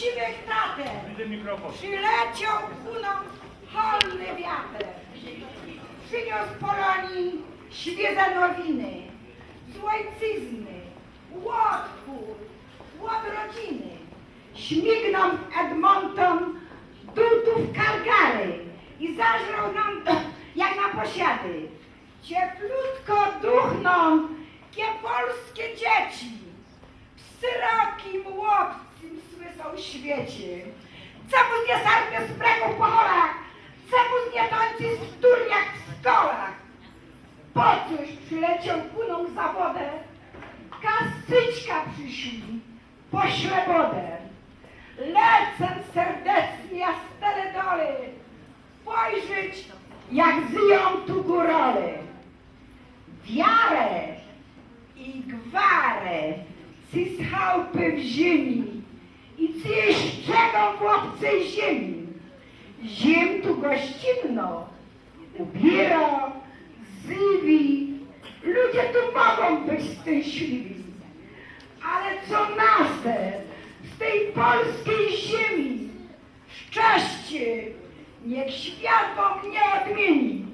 siwych. Widzę mikrofon. Przyleciał kuną holny wiatr. Przyniósł Polonii świeże nowiny. Z ojczyzny, łotku, łod rodziny. Śmignął Edmonton, dutów Calgary i zażrał nam jak na posiady. Cieplutko duchną, kie polskie dzieci w syrokim łopcim słysą świecie. Czemu nie sarpie z bregów po holach? Czemu nie tańczy z turniak w szkołach? Po coś przyleciał kuną za wodę? Kasyczka przyszli, pośle wodę. Lecę serdecznie z teledoly, spojrzeć jak zją tu górole. Wiarę i gwarę, ci z w ziemi szczegą w obcej ziemi. Ziem tu gościnno, ubiera, zywi, ludzie tu mogą być szczęśliwi. Ale co nasze z tej polskiej ziemi? Szczęście niech świat wam nie odmieni.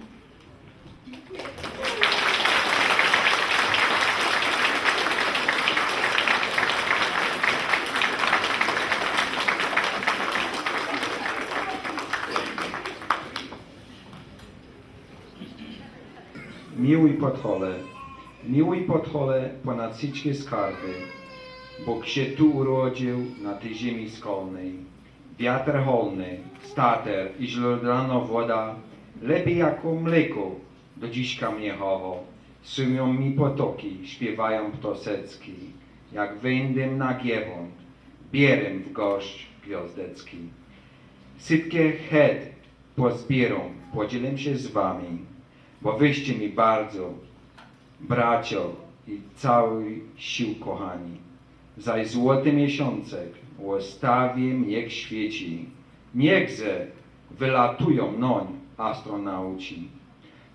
Miłuj Podhole, miłuj Podhole ponad wszystkie skarby, Bóg się tu urodził na tej ziemi skolnej. Wiatr holny, stater i źródlana woda, lepiej jako mleko do dziśka mnie chowo. Sumią mi potoki, śpiewają ptosecki, jak wędem na giewont, bierem w gość gwiazdecki. Sypkie het pozbierą, podzielę się z wami, bo wyście mi bardzo, bracio i cały sił kochani. Zaś złoty miesiącek łaskawie niech świeci, niechże wylatują noń astronauci.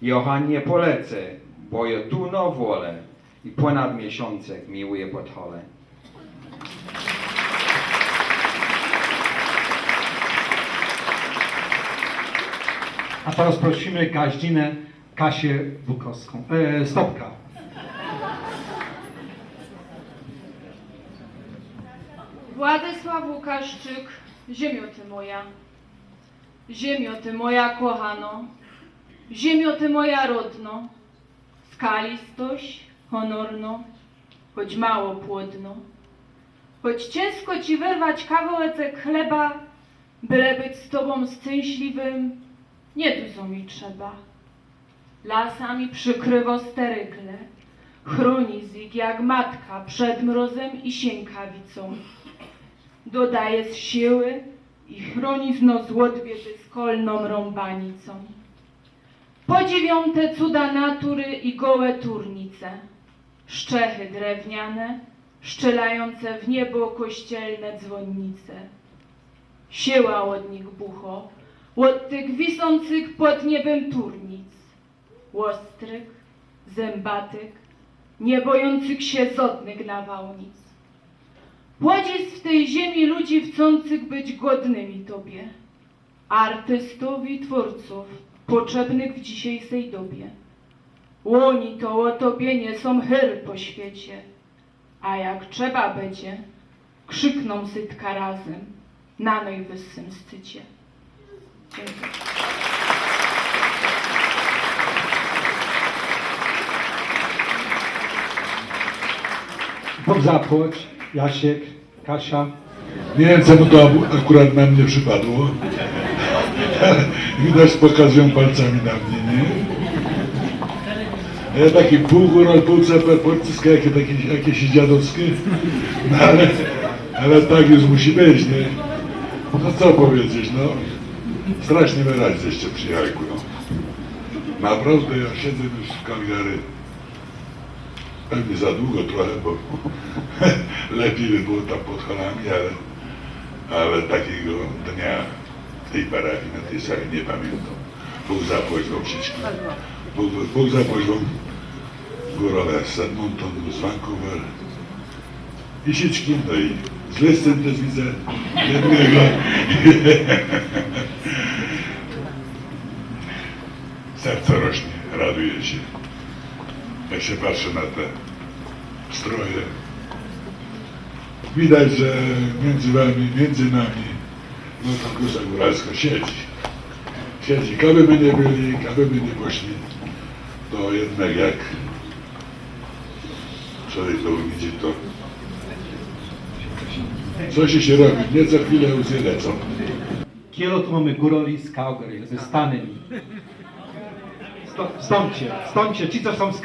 Johanie polecę, bo ja tu no wolę i ponad miesiącek miłuję podchole. A teraz prosimy gaździnę Kasię. E, Stopka. Władysław Łukaszczyk, ziemio ty moja, ziemio ty moja kochano, ziemio ty moja rodno, skalistość, honorno, choć mało płodno, choć ciężko ci wyrwać kawałeczek chleba, byle być z tobą szczęśliwym, nie dużo mi trzeba. Lasami przykrywo sterykle, chroni zik jak matka przed mrozem i siękawicą dodaje z siły i chroni znów łodwiety skolną rąbanicą. Podziwią te cuda natury i gołe turnice, szczechy drewniane, szczelające w niebo kościelne dzwonnice. Siła od nich bucho, od tych wiszących pod niebem turnic, łostrych, zębatych, nie bojących się zodnych nawałnic. Płodzisz w tej ziemi ludzi chcących być godnymi Tobie, artystów i twórców potrzebnych w dzisiejszej dobie. Łoni to o Tobie nie są hyr po świecie, a jak trzeba będzie, krzykną sytka razem na najwyższym szczycie. Dziękuję. Bóg zapłać, Jasiek, Kasia. Nie wiem, czemu to akurat na mnie przypadło. Widać, pokazują palcami na mnie, nie? Ja taki pół góral, pół ceper, jakie takie, jakieś dziadowskie. No ale, ale tak już musi być, nie? No co powiedzieć, no. Strasznie wyraźnie jeszcze przyjechali, no. Naprawdę, ja siedzę już w Calgary. Pewnie za długo trochę, bo lepiej by było tam pod holami, ale, ale takiego dnia w tej parafii, na tej sali nie pamiętam. Bóg zapłać wam wszystkim. Bóg, Bóg zapłać wam górole z Edmonton, z Vancouver i wszystkim, no i Z lyscem też widzę jednego. Serce rośnie, raduje się. Jak się patrzy na te stroje. Widać, że między wami, między nami, no to kusza góralsko siedzi. Siedzi. Kaby my nie byli, kaby my nie poszli, to jednak jak człowiek to widzi, to coś się robi. Nie za chwilę łzy lecą. Kielo tu mamy góroli z Calgary, ze Stanami. Stądcie, stądcie, ci co są z.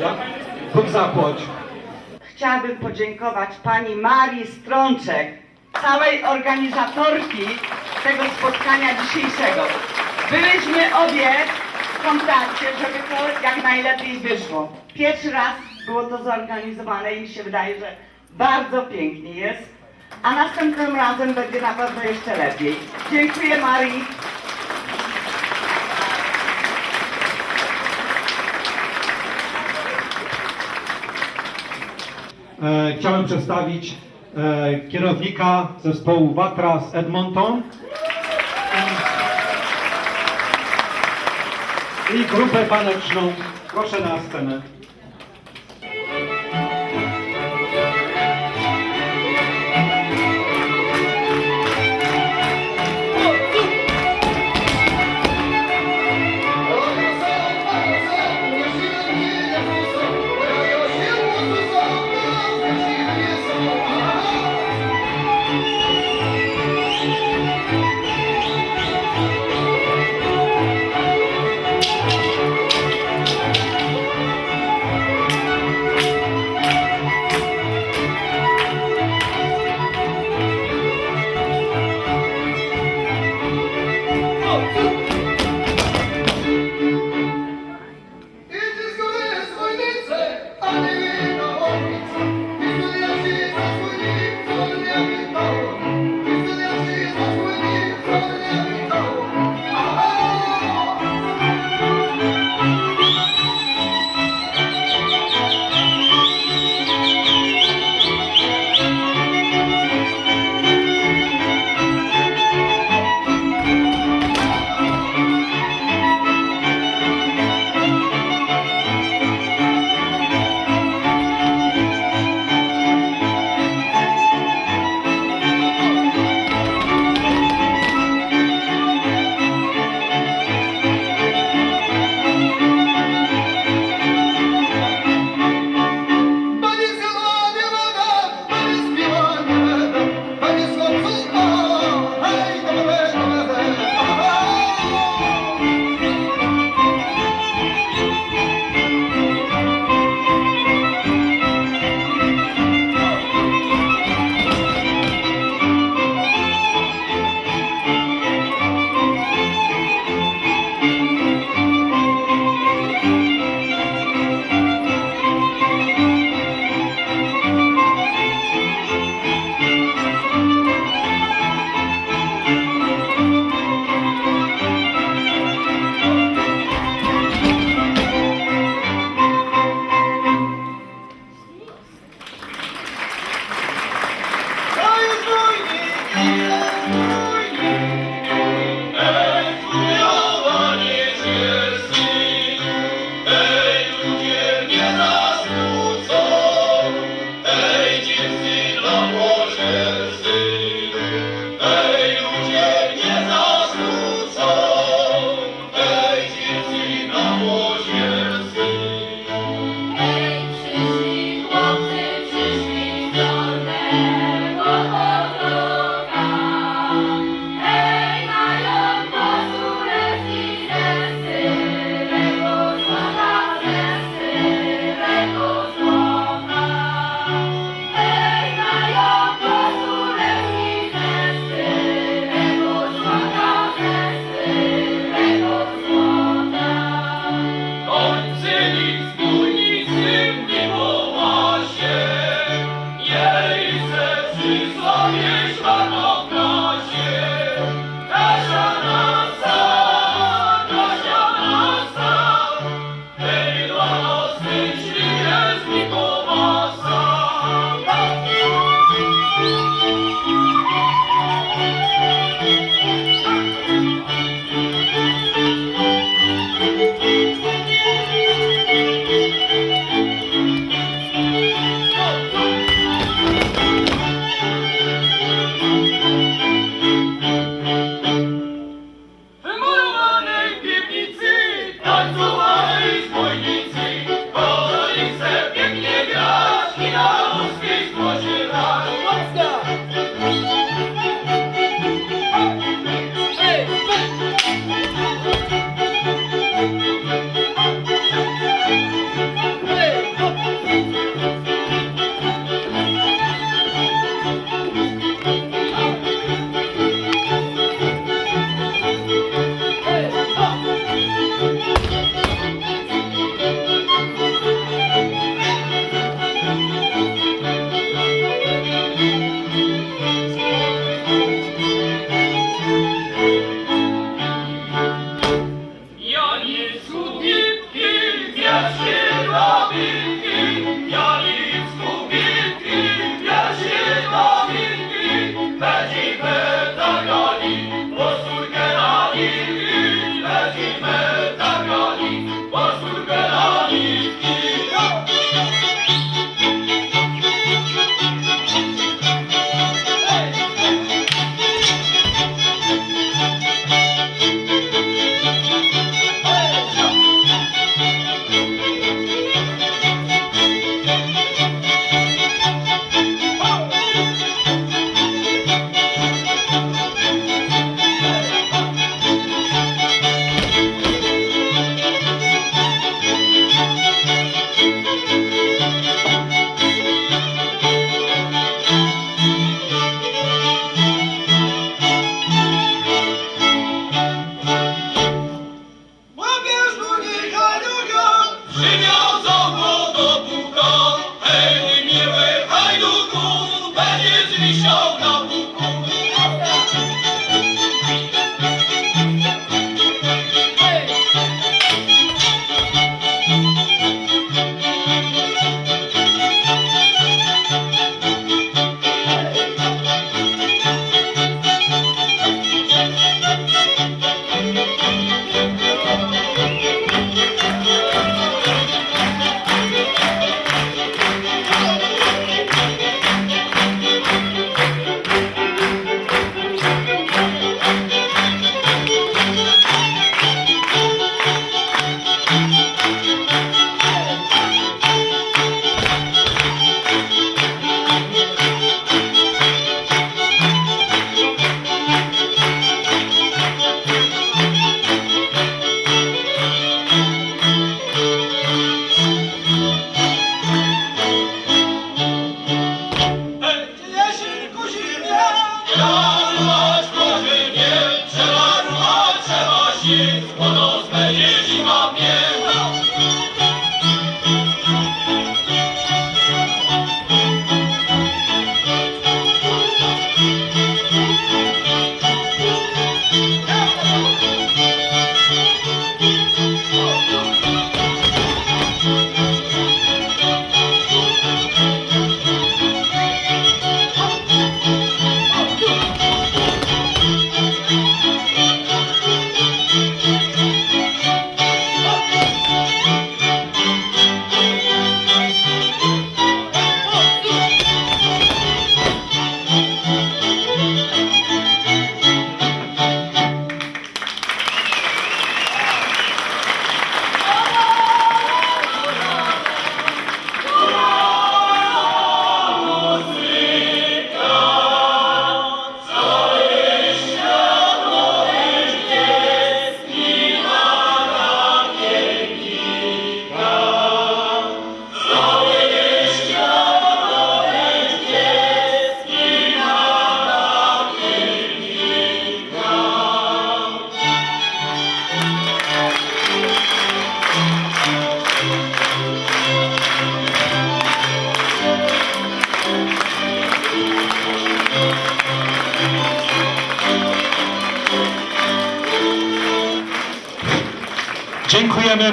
Ja? Bóg zapłać. Chciałabym podziękować pani Marii Strączek, całej organizatorki tego spotkania dzisiejszego. Byliśmy obie w kontakcie, żeby to jak najlepiej wyszło. Pierwszy raz było to zorganizowane i mi się wydaje, że bardzo pięknie jest, a następnym razem będzie na pewno jeszcze lepiej. Dziękuję Marii. E, chciałem przedstawić e, kierownika zespołu Watra z Edmonton i grupę taneczną. Proszę na scenę.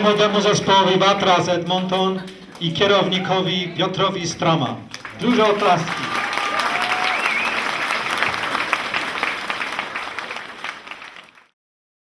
Młodemu zespołowi Watra z Edmonton i kierownikowi Piotrowi Strama. Duże oklaski.